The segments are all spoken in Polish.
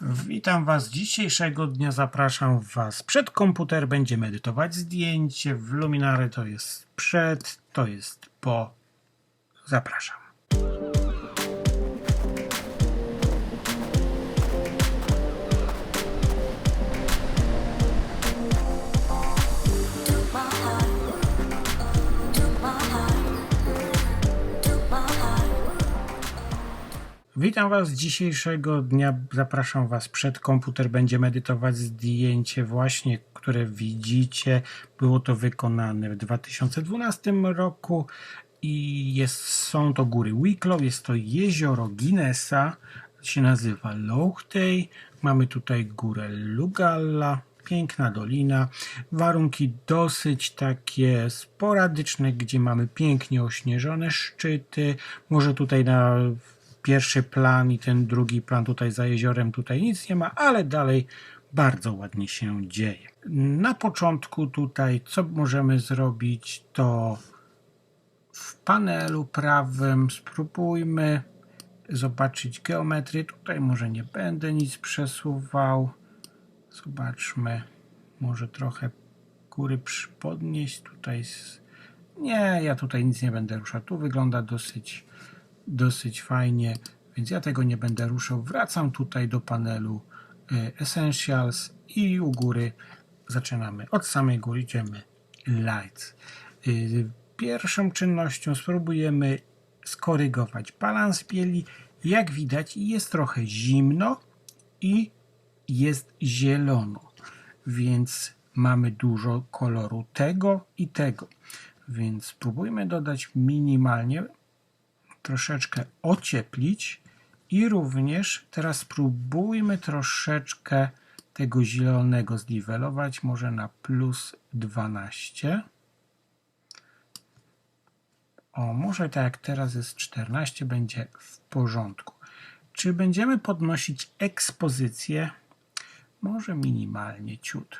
Witam Was dzisiejszego dnia. Zapraszam Was przed komputer. Będziemy edytować zdjęcie. W Luminary to jest przed, to jest po. Zapraszam. Witam Was dzisiejszego dnia. Zapraszam Was przed komputer. Będziemy edytować zdjęcie właśnie, które widzicie. Było to wykonane w 2012 roku i jest, są to góry Wicklow, jest to jezioro Guinnessa, się nazywa Lochtey. Mamy tutaj górę Lugalla, piękna dolina. Warunki dosyć takie sporadyczne, gdzie mamy pięknie ośnieżone szczyty. Może tutaj na pierwszy plan i ten drugi plan tutaj za jeziorem, tutaj nic nie ma, ale dalej bardzo ładnie się dzieje. Na początku tutaj, co możemy zrobić, to w panelu prawym spróbujmy zobaczyć geometrię. Tutaj może nie będę nic przesuwał. Zobaczmy, może trochę góry podnieść. Tutaj z... nie, ja tutaj nic nie będę ruszał. Tu wygląda dosyć dosyć fajnie, więc ja tego nie będę ruszał. Wracam tutaj do panelu e, Essentials i u góry zaczynamy. Od samej góry idziemy Lights. E, pierwszą czynnością spróbujemy skorygować balans bieli. Jak widać jest trochę zimno i jest zielono, więc mamy dużo koloru tego i tego. Więc spróbujmy dodać minimalnie troszeczkę ocieplić i również teraz spróbujmy troszeczkę tego zielonego zniwelować, może na plus 12. O, może tak jak teraz jest 14, będzie w porządku. Czy będziemy podnosić ekspozycję? Może minimalnie ciut.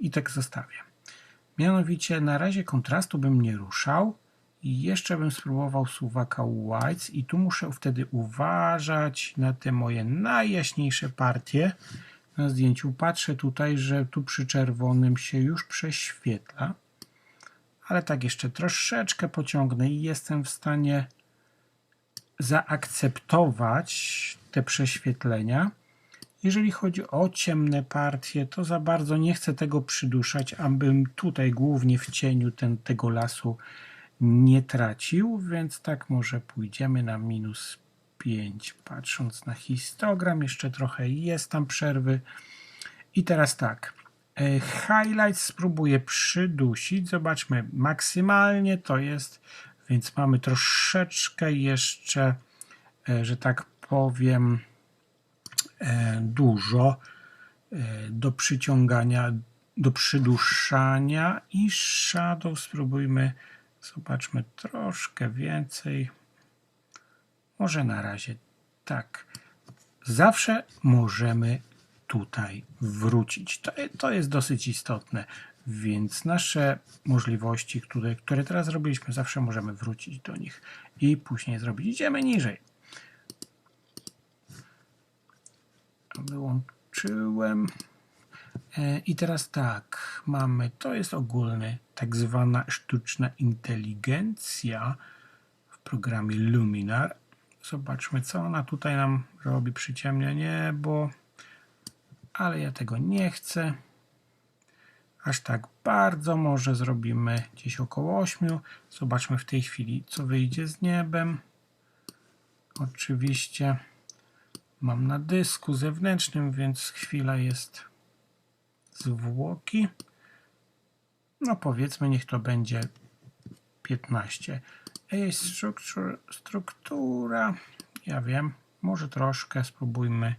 I tak zostawię. Mianowicie na razie kontrastu bym nie ruszał. I jeszcze bym spróbował suwaka Whites i tu muszę wtedy uważać na te moje najjaśniejsze partie na zdjęciu. Patrzę tutaj, że tu przy czerwonym się już prześwietla, ale tak jeszcze troszeczkę pociągnę i jestem w stanie zaakceptować te prześwietlenia. Jeżeli chodzi o ciemne partie, to za bardzo nie chcę tego przyduszać, abym tutaj głównie w cieniu ten, tego lasu nie tracił, więc tak może pójdziemy na minus 5. Patrząc na histogram, jeszcze trochę jest tam przerwy. I teraz tak, e, highlights spróbuję przydusić. Zobaczmy, maksymalnie to jest, więc mamy troszeczkę jeszcze, e, że tak powiem, e, dużo do przyciągania, do przyduszania i shadow spróbujmy Zobaczmy troszkę więcej. Może na razie tak. Zawsze możemy tutaj wrócić. To, to jest dosyć istotne, więc nasze możliwości, które, które teraz zrobiliśmy, zawsze możemy wrócić do nich i później zrobić. Idziemy niżej. Wyłączyłem. E, I teraz tak, mamy, to jest ogólny, tak zwana sztuczna inteligencja w programie Luminar. Zobaczmy, co ona tutaj nam robi. Przyciemnia niebo, ale ja tego nie chcę. Aż tak bardzo, może zrobimy gdzieś około 8. Zobaczmy w tej chwili, co wyjdzie z niebem. Oczywiście mam na dysku zewnętrznym, więc chwila jest zwłoki. No powiedzmy, niech to będzie 15. Jej struktura, struktura, ja wiem, może troszkę spróbujmy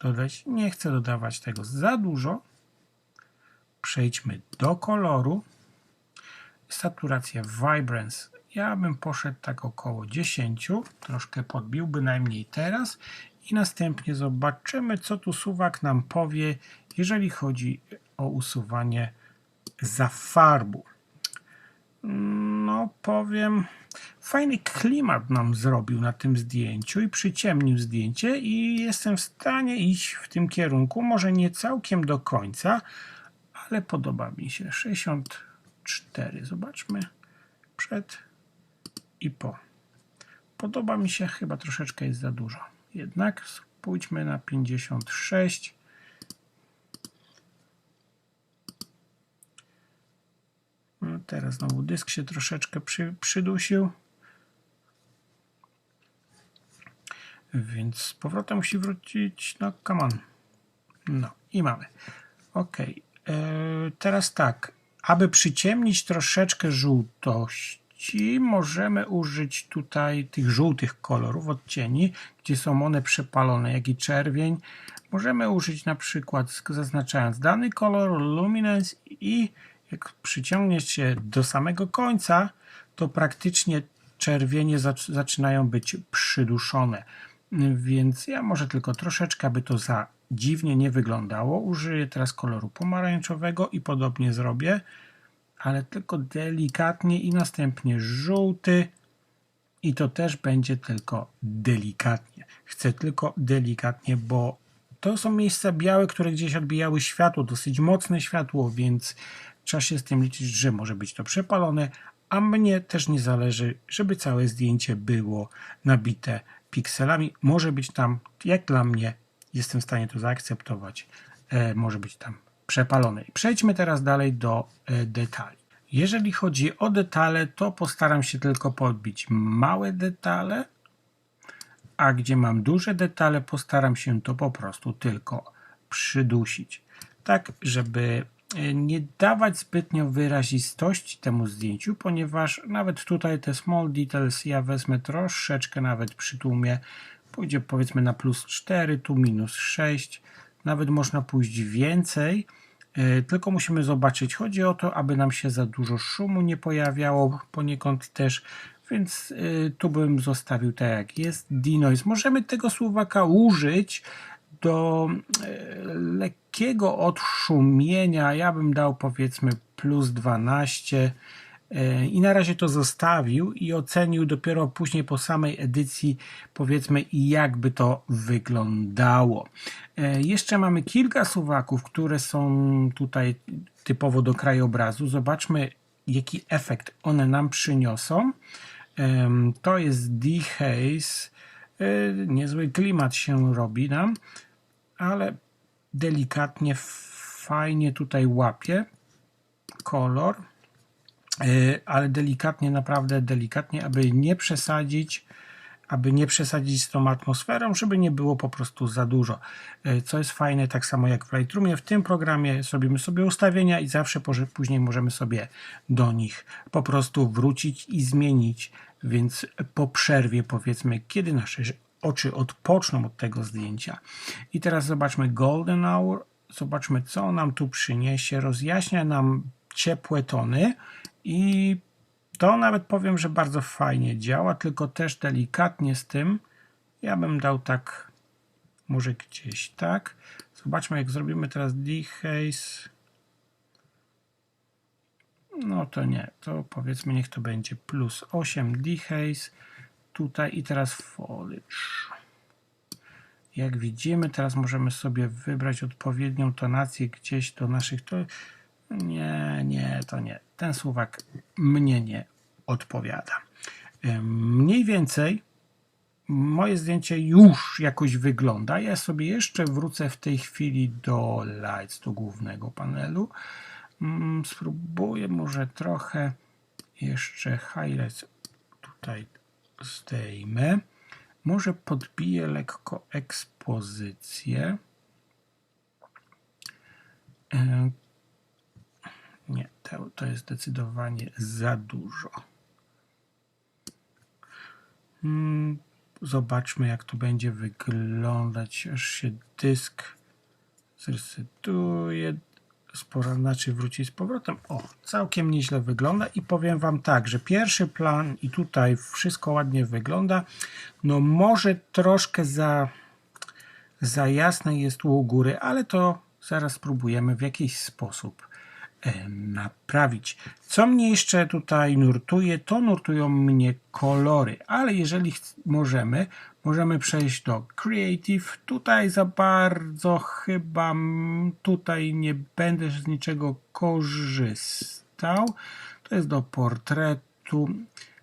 dodać. Nie chcę dodawać tego za dużo. Przejdźmy do koloru. Saturacja Vibrance. Ja bym poszedł tak około 10, troszkę podbił bynajmniej teraz i następnie zobaczymy, co tu suwak nam powie, jeżeli chodzi o usuwanie zafarbu. no powiem, fajny klimat nam zrobił na tym zdjęciu i przyciemnił zdjęcie i jestem w stanie iść w tym kierunku, może nie całkiem do końca, ale podoba mi się. 64, zobaczmy, przed i po. Podoba mi się, chyba troszeczkę jest za dużo. Jednak pójdźmy na 56. teraz znowu dysk się troszeczkę przy, przydusił. Więc z powrotem musi wrócić. No, come on. No i mamy. Ok. E, teraz tak. Aby przyciemnić troszeczkę żółtości, możemy użyć tutaj tych żółtych kolorów, odcieni, gdzie są one przepalone, jak i czerwień. Możemy użyć na przykład, zaznaczając dany kolor, luminance i jak przyciągniesz się do samego końca, to praktycznie czerwienie zaczynają być przyduszone. Więc ja może tylko troszeczkę, aby to za dziwnie nie wyglądało. Użyję teraz koloru pomarańczowego i podobnie zrobię, ale tylko delikatnie i następnie żółty i to też będzie tylko delikatnie. Chcę tylko delikatnie, bo to są miejsca białe, które gdzieś odbijały światło, dosyć mocne światło, więc trzeba się z tym liczyć, że może być to przepalone, a mnie też nie zależy, żeby całe zdjęcie było nabite pikselami. Może być tam, jak dla mnie, jestem w stanie to zaakceptować, e, może być tam przepalone. Przejdźmy teraz dalej do e, detali. Jeżeli chodzi o detale, to postaram się tylko podbić małe detale, a gdzie mam duże detale, postaram się to po prostu tylko przydusić. Tak, żeby nie dawać zbytnio wyrazistości temu zdjęciu, ponieważ nawet tutaj te small details ja wezmę troszeczkę nawet przy tłumie, pójdzie powiedzmy na plus 4, tu minus 6, nawet można pójść więcej, e, tylko musimy zobaczyć, chodzi o to, aby nam się za dużo szumu nie pojawiało, poniekąd też. Więc y, tu bym zostawił tak jak jest. Denoise. Możemy tego słowaka użyć do y, lekkiego odszumienia. Ja bym dał powiedzmy plus 12 y, i na razie to zostawił i ocenił dopiero później po samej edycji powiedzmy jakby to wyglądało. Jeszcze mamy kilka suwaków, które są tutaj typowo do krajobrazu. Zobaczmy jaki efekt one nam przyniosą. To jest dehaze. E, niezły klimat się robi nam, ale delikatnie, fajnie tutaj łapie kolor, e, ale delikatnie, naprawdę delikatnie, aby nie przesadzić aby nie przesadzić z tą atmosferą, żeby nie było po prostu za dużo. E, co jest fajne, tak samo jak w Lightroomie, w tym programie zrobimy sobie ustawienia i zawsze później możemy sobie do nich po prostu wrócić i zmienić, więc po przerwie powiedzmy, kiedy nasze oczy odpoczną od tego zdjęcia. I teraz zobaczmy Golden Hour, zobaczmy co nam tu przyniesie, rozjaśnia nam ciepłe tony i to nawet powiem, że bardzo fajnie działa, tylko też delikatnie z tym. Ja bym dał tak, może gdzieś tak. Zobaczmy, jak zrobimy teraz dehaze. No to nie, to powiedzmy, niech to będzie plus 8 dehaze. Tutaj i teraz foliage. Jak widzimy, teraz możemy sobie wybrać odpowiednią tonację gdzieś do naszych. To... Nie, nie, to nie. Ten słowak mnie nie odpowiada. Mniej więcej moje zdjęcie już jakoś wygląda. Ja sobie jeszcze wrócę w tej chwili do lights, do głównego panelu. Mm, spróbuję może trochę jeszcze highlights tutaj zdejmę. Może podbiję lekko ekspozycję. Nie, to, to jest zdecydowanie za dużo. Hmm, zobaczmy, jak to będzie wyglądać, aż się dysk zresetuje. Spora znaczy wróci z powrotem. O, całkiem nieźle wygląda i powiem Wam tak, że pierwszy plan i tutaj wszystko ładnie wygląda. No może troszkę za, za jasne jest u góry, ale to zaraz spróbujemy w jakiś sposób e, naprawić. Co mnie jeszcze tutaj nurtuje, to nurtują mnie kolory, ale jeżeli możemy, możemy przejść do Creative. Tutaj za bardzo chyba tutaj nie będę z niczego korzystał. To jest do portretu.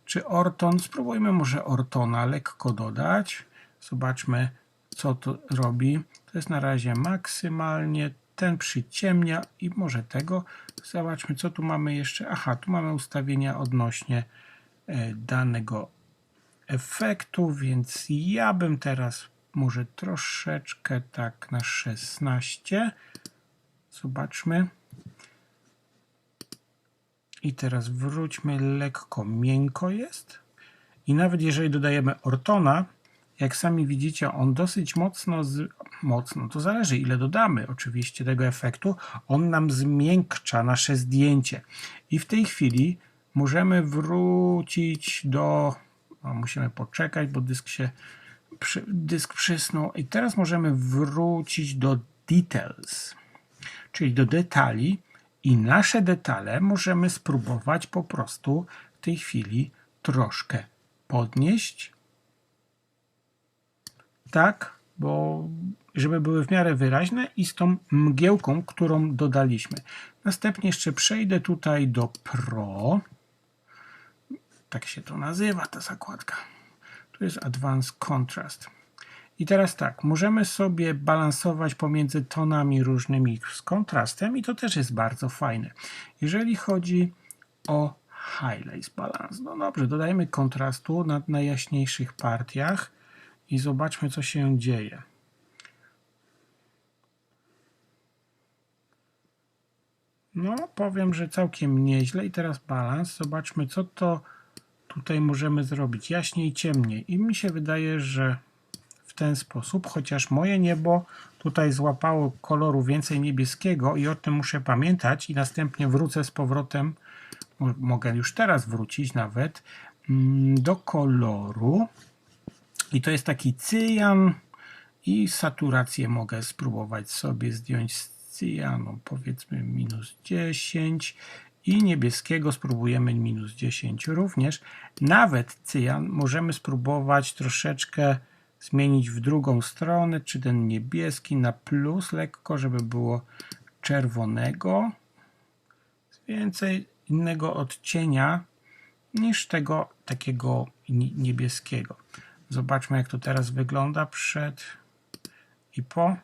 Czy Orton? Spróbujmy może Ortona lekko dodać. Zobaczmy, co to robi. To jest na razie maksymalnie. Ten przyciemnia i może tego. Zobaczmy, co tu mamy jeszcze. Aha, tu mamy ustawienia odnośnie e, danego efektu, więc ja bym teraz może troszeczkę tak na 16. Zobaczmy. I teraz wróćmy lekko, miękko jest. I nawet jeżeli dodajemy Ortona, jak sami widzicie, on dosyć mocno, z, mocno, to zależy ile dodamy oczywiście tego efektu, on nam zmiękcza nasze zdjęcie. I w tej chwili możemy wrócić do, musimy poczekać, bo dysk się, przy, dysk przysnął i teraz możemy wrócić do details, czyli do detali i nasze detale możemy spróbować po prostu w tej chwili troszkę podnieść, tak, bo żeby były w miarę wyraźne i z tą mgiełką, którą dodaliśmy. Następnie jeszcze przejdę tutaj do Pro. Tak się to nazywa, ta zakładka. Tu jest Advanced Contrast. I teraz tak, możemy sobie balansować pomiędzy tonami różnymi z kontrastem i to też jest bardzo fajne. Jeżeli chodzi o Highlights Balance, no dobrze, dodajemy kontrastu na najjaśniejszych partiach i zobaczmy, co się dzieje. No, powiem, że całkiem nieźle. I teraz balans. Zobaczmy, co to tutaj możemy zrobić. Jaśniej, ciemniej. I mi się wydaje, że w ten sposób, chociaż moje niebo tutaj złapało koloru więcej niebieskiego i o tym muszę pamiętać i następnie wrócę z powrotem, mo- mogę już teraz wrócić nawet, mm, do koloru. I to jest taki cyjan i saturację mogę spróbować sobie zdjąć z cyjanu, powiedzmy minus 10 i niebieskiego spróbujemy minus 10 również. Nawet cyjan możemy spróbować troszeczkę zmienić w drugą stronę, czy ten niebieski na plus lekko, żeby było czerwonego. Więcej innego odcienia niż tego takiego ni- niebieskiego. Zobaczmy, jak to teraz wygląda przed i po.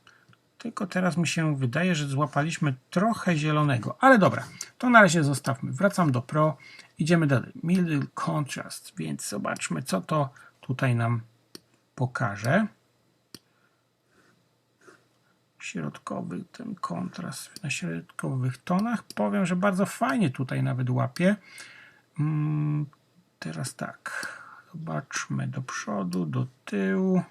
Tylko teraz mi się wydaje, że złapaliśmy trochę zielonego. Ale dobra, to na razie zostawmy. Wracam do Pro. Idziemy dalej. Middle Contrast, więc zobaczmy, co to tutaj nam pokaże. Środkowy ten kontrast na środkowych tonach. Powiem, że bardzo fajnie tutaj nawet łapie. Mm, teraz tak. Zobaczmy do przodu, do tyłu.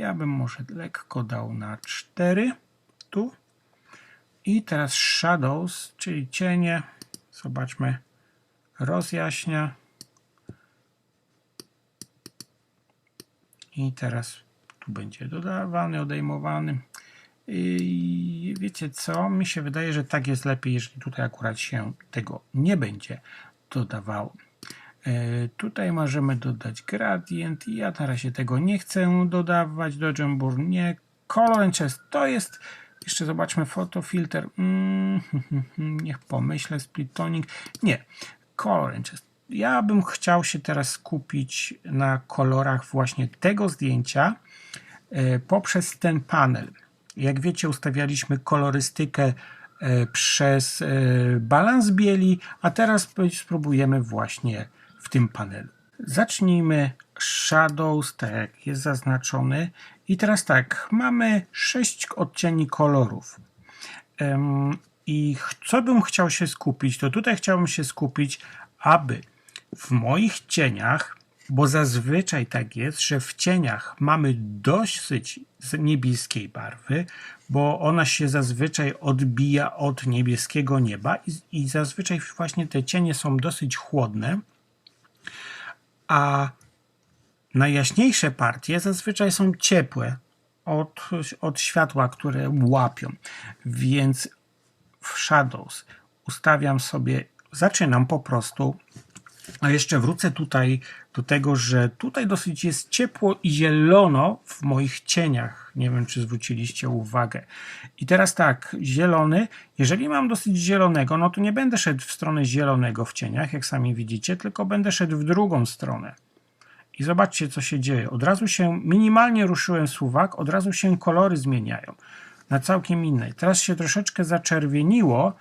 Ja bym może lekko dał na 4 tu. I teraz shadows, czyli cienie. Zobaczmy. Rozjaśnia. I teraz tu będzie dodawany, odejmowany. I wiecie co? Mi się wydaje, że tak jest lepiej, jeżeli tutaj akurat się tego nie będzie dodawało. E, Tutaj możemy dodać gradient. Ja na razie tego nie chcę dodawać. Dodge Burn nie. Color and Chest to jest. Jeszcze zobaczmy fotofilter. Mm, niech pomyślę. Split toning. Nie. Color and Chest. Ja bym chciał się teraz skupić na kolorach właśnie tego zdjęcia e, poprzez ten panel. Jak wiecie, ustawialiśmy kolorystykę e, przez balans bieli, a teraz spróbujemy właśnie w tym panelu. Zacznijmy Shadows, tak jak jest zaznaczony. I teraz tak, mamy sześć odcieni kolorów. I co bym chciał się skupić, to tutaj chciałbym się skupić, aby w moich cieniach, bo zazwyczaj tak jest, że w cieniach mamy dosyć niebieskiej barwy, bo ona się zazwyczaj odbija od niebieskiego nieba i, i zazwyczaj właśnie te cienie są dosyć chłodne, a najjaśniejsze partie zazwyczaj są ciepłe od, od światła, które łapią. Więc w Shadows ustawiam sobie, zaczynam po prostu, a jeszcze wrócę tutaj do tego, że tutaj dosyć jest ciepło i zielono w moich cieniach. Nie wiem, czy zwróciliście uwagę. I teraz tak, zielony, jeżeli mam dosyć zielonego, no to nie będę szedł w stronę zielonego w cieniach, jak sami widzicie, tylko będę szedł w drugą stronę. I zobaczcie, co się dzieje. Od razu się, minimalnie ruszyłem suwak, od razu się kolory zmieniają na całkiem innej. Teraz się troszeczkę zaczerwieniło,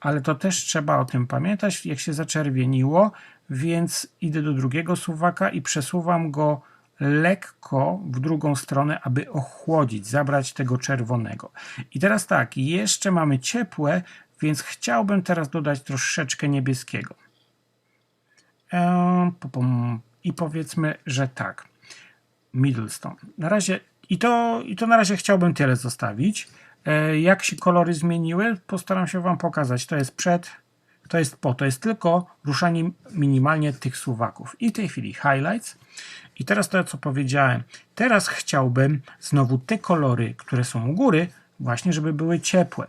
ale to też trzeba o tym pamiętać, jak się zaczerwieniło, więc idę do drugiego suwaka i przesuwam go lekko w drugą stronę, aby ochłodzić, zabrać tego czerwonego. I teraz tak, jeszcze mamy ciepłe, więc chciałbym teraz dodać troszeczkę niebieskiego. I powiedzmy, że tak. Middlestone. Na razie i to, i to na razie chciałbym tyle zostawić. E, jak się kolory zmieniły, postaram się Wam pokazać. To jest przed, to jest po. To jest tylko ruszanie minimalnie tych suwaków. I w tej chwili highlights. I teraz to, co powiedziałem. Teraz chciałbym znowu te kolory, które są u góry, właśnie, żeby były ciepłe.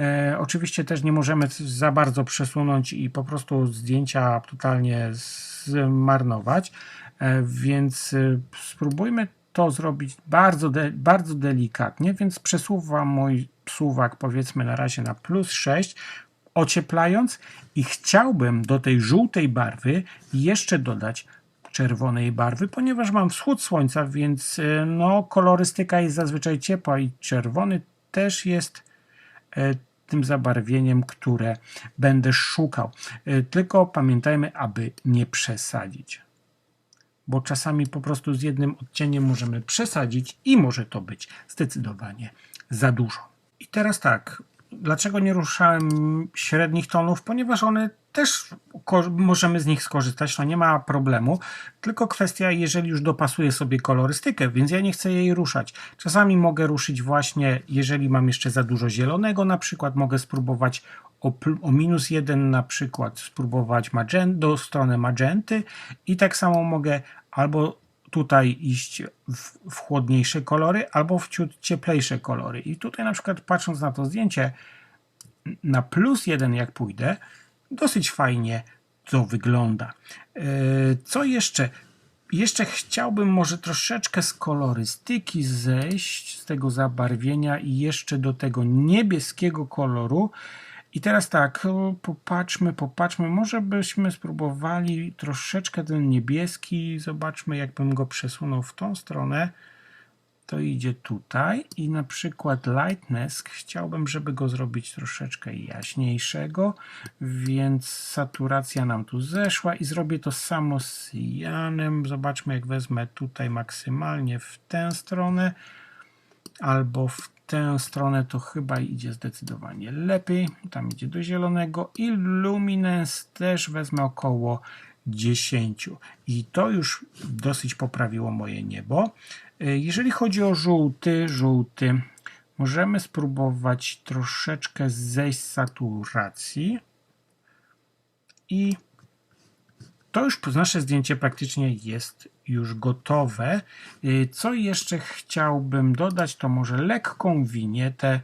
E, oczywiście też nie możemy za bardzo przesunąć i po prostu zdjęcia totalnie zmarnować, e, więc e, spróbujmy to zrobić bardzo, de, bardzo delikatnie, więc przesuwam mój suwak powiedzmy na razie na plus 6, ocieplając i chciałbym do tej żółtej barwy jeszcze dodać czerwonej barwy, ponieważ mam wschód słońca, więc e, no, kolorystyka jest zazwyczaj ciepła i czerwony też jest e, tym zabarwieniem, które będę szukał. E, tylko pamiętajmy, aby nie przesadzić bo czasami po prostu z jednym odcieniem możemy przesadzić i może to być zdecydowanie za dużo. I teraz tak, dlaczego nie ruszałem średnich tonów? Ponieważ one też możemy z nich skorzystać, to nie ma problemu, tylko kwestia, jeżeli już dopasuję sobie kolorystykę, więc ja nie chcę jej ruszać. Czasami mogę ruszyć właśnie, jeżeli mam jeszcze za dużo zielonego, na przykład mogę spróbować o, o minus jeden na przykład spróbować magent, do strony magenty i tak samo mogę albo tutaj iść w, w chłodniejsze kolory, albo w ciut cieplejsze kolory. I tutaj na przykład patrząc na to zdjęcie, na plus jeden jak pójdę, dosyć fajnie to wygląda. E, co jeszcze? Jeszcze chciałbym może troszeczkę z kolorystyki zejść, z tego zabarwienia i jeszcze do tego niebieskiego koloru i teraz tak, popatrzmy, popatrzmy, może byśmy spróbowali troszeczkę ten niebieski, zobaczmy jakbym go przesunął w tą stronę. To idzie tutaj i na przykład lightness chciałbym, żeby go zrobić troszeczkę jaśniejszego, więc saturacja nam tu zeszła i zrobię to samo z Janem. Zobaczmy jak wezmę tutaj maksymalnie w tę stronę albo w tę stronę to chyba idzie zdecydowanie lepiej. Tam idzie do zielonego i luminance też wezmę około 10 i to już dosyć poprawiło moje niebo. E, jeżeli chodzi o żółty, żółty, możemy spróbować troszeczkę zejść z saturacji i to już nasze zdjęcie praktycznie jest już gotowe. Y, co jeszcze chciałbym dodać, to może lekką winietę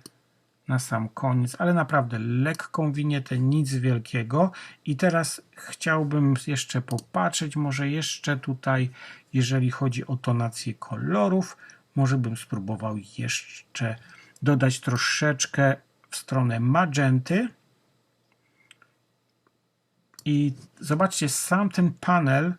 na sam koniec, ale naprawdę lekką winietę, nic wielkiego. I teraz chciałbym jeszcze popatrzeć, może jeszcze tutaj, jeżeli chodzi o tonację kolorów, może bym spróbował jeszcze dodać troszeczkę w stronę magenty. I zobaczcie, sam ten panel,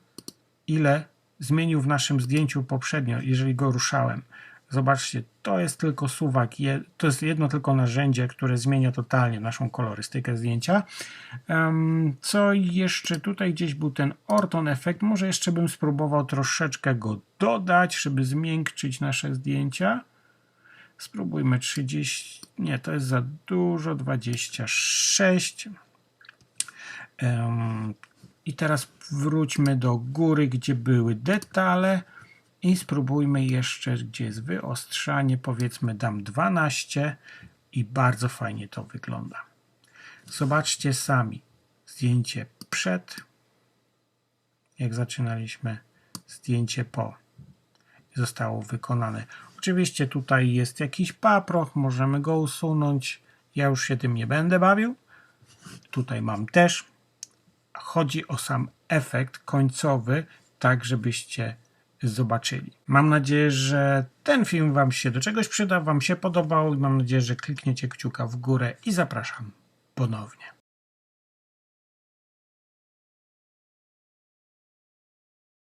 ile zmienił w naszym zdjęciu poprzednio, jeżeli go ruszałem. Zobaczcie, to jest tylko suwak, to jest jedno tylko narzędzie, które zmienia totalnie naszą kolorystykę zdjęcia. Co jeszcze tutaj gdzieś był ten orton efekt, może jeszcze bym spróbował troszeczkę go dodać, żeby zmiękczyć nasze zdjęcia. Spróbujmy 30, nie, to jest za dużo, 26. I teraz wróćmy do góry, gdzie były detale i spróbujmy jeszcze, gdzie jest wyostrzanie, powiedzmy dam 12 i bardzo fajnie to wygląda. Zobaczcie sami zdjęcie przed, jak zaczynaliśmy, zdjęcie po. Zostało wykonane. Oczywiście tutaj jest jakiś paproch, możemy go usunąć Ja już się tym nie będę bawił. Tutaj mam też. Chodzi o sam efekt końcowy, tak żebyście zobaczyli. Mam nadzieję, że ten film Wam się do czegoś przyda, Wam się podobał i mam nadzieję, że klikniecie kciuka w górę i zapraszam ponownie.